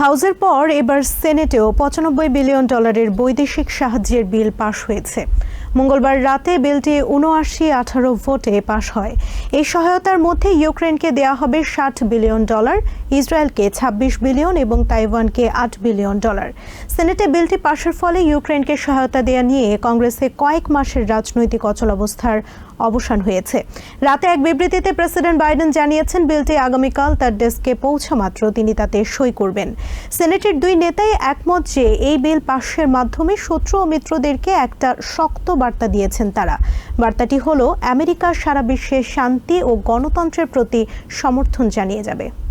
হাউসের পর এবার সেনেটেও পঁচানব্বই বিলিয়ন ডলারের বৈদেশিক সাহায্যের বিল পাশ হয়েছে। মঙ্গলবার রাতে বিলটি উনআশি আঠারো ভোটে পাশ হয়। এই সহায়তার মধ্যে ইউক্রেনকে দেয়া হবে ষাট বিলিয়ন ডলার, ইসরায়েলকে ছাব্বিশ বিলিয়ন এবং তাইওয়ানকে আট বিলিয়ন ডলার। সেনেটে বিলটি পাশের ফলে ইউক্রেনকে সহায়তা দেয়া নিয়ে কংগ্রেসে কয়েক মাসের রাজনৈতিক অচলাবস্থার অবসান হয়েছে। রাতে এক বিবৃতিতে প্রেসিডেন্ট বাইডেন জানিয়েছেন, বিলটি আগামীকাল তার ডেস্কে পৌঁছা মাত্র তিনি তাতে সই করবেন। সেনেটের দুই নেতাই একমত যে এই বিল পাশের মাধ্যমে শত্রু ও মিত্রদেরকে একটা শক্ত বার্তা দিয়েছেন তারা। বার্তাটি হল, আমেরিকা সারা বিশ্বে শান্তি ও গণতন্ত্রের প্রতি সমর্থন জানিয়ে যাবে।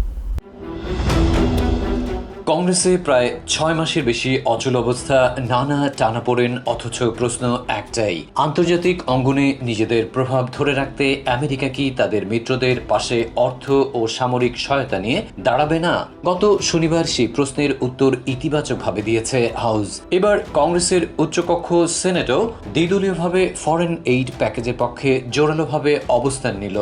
কংগ্রেসে প্রায় ছয় মাসের বেশি অচল অবস্থা নানা টানাপোড়েন, অথচ প্রশ্ন একটাই, আন্তর্জাতিক অঙ্গনে নিজেদের প্রভাব ধরে রাখতে আমেরিকা কি তাদের মিত্রদের পাশে অর্থ ও সামরিক সহায়তা নিয়ে দাঁড়াবে না? গত শনিবার সেই প্রশ্নের উত্তর ইতিবাচকভাবে দিয়েছে হাউস। এবার কংগ্রেসের উচ্চকক্ষ সেনেটও দ্বিদলীয়ভাবে ফরেন এইড প্যাকেজের পক্ষে জোরালোভাবে অবস্থান নিল।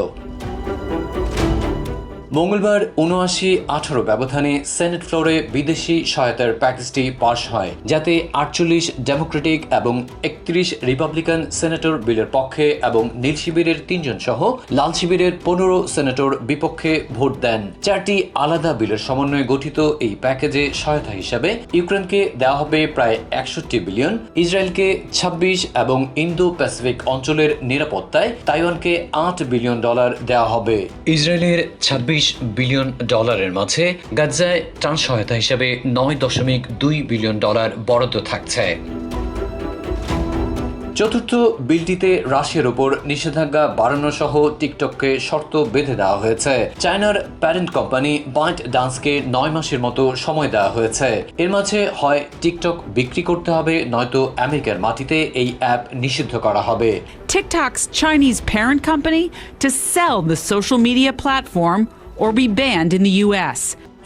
মঙ্গলবার উনআশি আঠারো ব্যবধানে সেনেট ফ্লোরে বিদেশি সহায়তার প্যাকেজটি পাশ হয়, যাতে আটচল্লিশ ডেমোক্রেটিক এবং একত্রিশ রিপাবলিকান সেনেটর বিলের পক্ষে এবং নীল শিবিরের তিনজন সহ লাল শিবিরের পনেরো সেনেটর বিপক্ষে ভোট দেন। চারটি আলাদা বিলের সমন্বয়ে গঠিত এই প্যাকেজে সহায়তা হিসাবে ইউক্রেনকে দেওয়া হবে প্রায় একষট্টি বিলিয়ন, ইসরায়েলকে ছাব্বিশ এবং ইন্দো প্যাসিফিক অঞ্চলের নিরাপত্তায় তাইওয়ানকে আট বিলিয়ন ডলার দেওয়া হবে। ইসরায়েলের ছাব্বিশ বিলিয়ন ডলারের মাঝে গাজায় ত্রাণ সহায়তা হিসেবে নয় দশমিক দুই বিলিয়ন ডলার বরাদ্দ থাকছে। চতুর্থ বিলটিতে রাশিয়ার ওপর নিষেধাজ্ঞা বাড়ানো সহ টিকটককে শর্ত বেঁধে দেওয়া হয়েছে। চায়নার প্যারেন্ট কোম্পানি বাইট ডান্সকে নয় মাসের মতো সময় দেওয়া হয়েছে। এর মাঝে হয় টিকটক বিক্রি করতে হবে নয়তো আমেরিকার মাটিতে এই অ্যাপ নিষিদ্ধ করা হবে। TikTok's Chinese parent company to sell the social media platform or be banned in the US.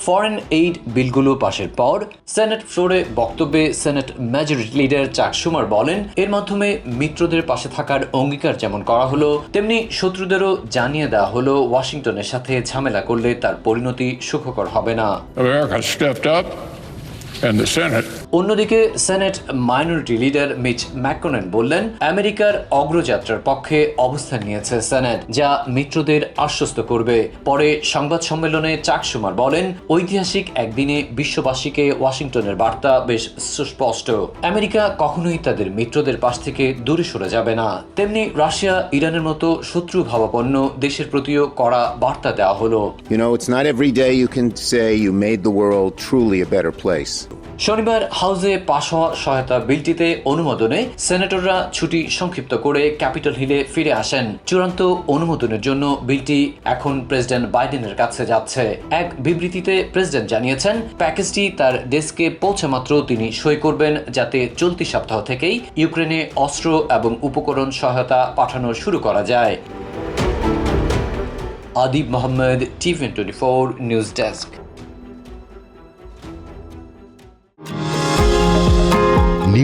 Foreign aid বিলগুলো পাশের পর সেনেট ফ্লোরে বক্তব্যে সেনেট মেজরিটি লিডার চাক সুমার বলেন এর মাধ্যমে মিত্রদের পাশে থাকার অঙ্গীকার যেমন করা হলো তেমনি শত্রুদেরও জানিয়ে দেওয়া হলো ওয়াশিংটনের সাথে ঝামেলা করলে তার পরিণতি সুখকর হবে না America stepped up, and the Senate অন্যদিকে senate minority leader Mitch McConnell বললেন আমেরিকার অগ্রযাত্রার পক্ষে অবস্থান নিয়েছে সেনেট যা মিত্রদের আশ্বস্ত করবে। পরে সংবাদ সম্মেলনে চাক সুমার বলেন ঐতিহাসিক একদিনে বিশ্ববাসীকে ওয়াশিংটনের বার্তা বেশ সুস্পষ্ট। আমেরিকা কখনোই তাদের মিত্রদের পাশ থেকে দূরে সরে যাবে না। তেমনি রাশিয়া ইরানের মতো শত্রু ভাবাপন্ন দেশের প্রতিও কড়া বার্তা দেওয়া হলো। You know, it's not every day you can say you made the world truly a. শনিবার হাউসে পাশ হওয়া সহায়তা বিলটিতে অনুমোদনে সেনেটররা ছুটি সংক্ষিপ্ত করে ক্যাপিটাল হিলে ফিরে আসেন। চূড়ান্ত অনুমোদনের জন্য বিলটি এখন প্রেসিডেন্ট বাইডেনের কাছে যাচ্ছে। এক বিবৃতিতে প্রেসিডেন্ট জানিয়েছেন, প্যাকেজটি তার ডেস্কে পৌঁছে মাত্র তিনি সই করবেন, যাতে চলতি সপ্তাহ থেকেই ইউক্রেনে অস্ত্র এবং উপকরণ সহায়তা পাঠানো শুরু করা যায়। Adib Mohammad TVN twenty four news desk.